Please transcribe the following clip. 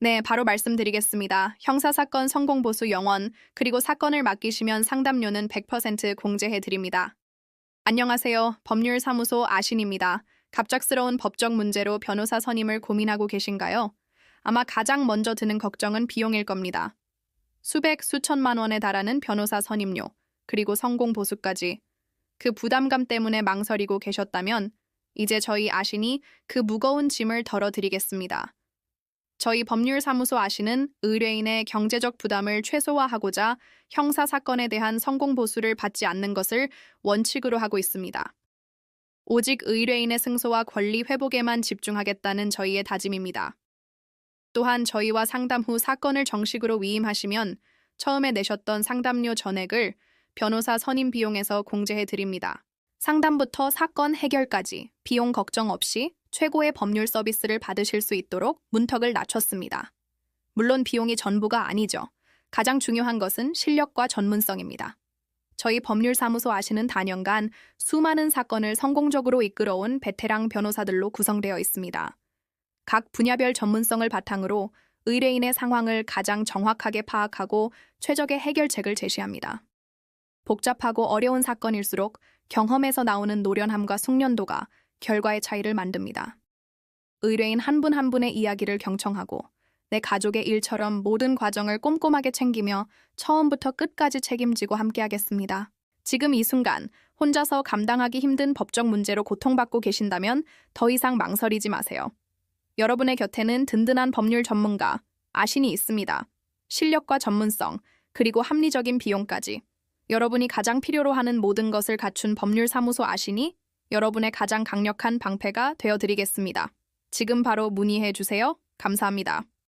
네, 바로 말씀드리겠습니다. 형사사건 성공보수 영원, 그리고 사건을 맡기시면 상담료는 100% 공제해 드립니다. 안녕하세요. 법률사무소 아신입니다. 갑작스러운 법적 문제로 변호사 선임을 고민하고 계신가요? 아마 가장 먼저 드는 걱정은 비용일 겁니다. 수백, 수천만 원에 달하는 변호사 선임료, 그리고 성공보수까지. 그 부담감 때문에 망설이고 계셨다면, 이제 저희 아신이 그 무거운 짐을 덜어드리겠습니다. 저희 법률사무소 아시는 의뢰인의 경제적 부담을 최소화하고자 형사 사건에 대한 성공 보수를 받지 않는 것을 원칙으로 하고 있습니다. 오직 의뢰인의 승소와 권리 회복에만 집중하겠다는 저희의 다짐입니다. 또한 저희와 상담 후 사건을 정식으로 위임하시면 처음에 내셨던 상담료 전액을 변호사 선임 비용에서 공제해 드립니다. 상담부터 사건 해결까지 비용 걱정 없이 최고의 법률 서비스를 받으실 수 있도록 문턱을 낮췄습니다. 물론 비용이 전부가 아니죠. 가장 중요한 것은 실력과 전문성입니다. 저희 법률사무소 아시는 단연간 수많은 사건을 성공적으로 이끌어온 베테랑 변호사들로 구성되어 있습니다. 각 분야별 전문성을 바탕으로 의뢰인의 상황을 가장 정확하게 파악하고 최적의 해결책을 제시합니다. 복잡하고 어려운 사건일수록 경험에서 나오는 노련함과 숙련도가 결과의 차이를 만듭니다. 의뢰인 한분한 분의 이야기를 경청하고 내 가족의 일처럼 모든 과정을 꼼꼼하게 챙기며 처음부터 끝까지 책임지고 함께하겠습니다. 지금 이 순간 혼자서 감당하기 힘든 법적 문제로 고통받고 계신다면 더 이상 망설이지 마세요. 여러분의 곁에는 든든한 법률 전문가, 아신이 있습니다. 실력과 전문성, 그리고 합리적인 비용까지. 여러분이 가장 필요로 하는 모든 것을 갖춘 법률사무소 아신이 여러분의 가장 강력한 방패가 되어 드리겠습니다. 지금 바로 문의해 주세요. 감사합니다.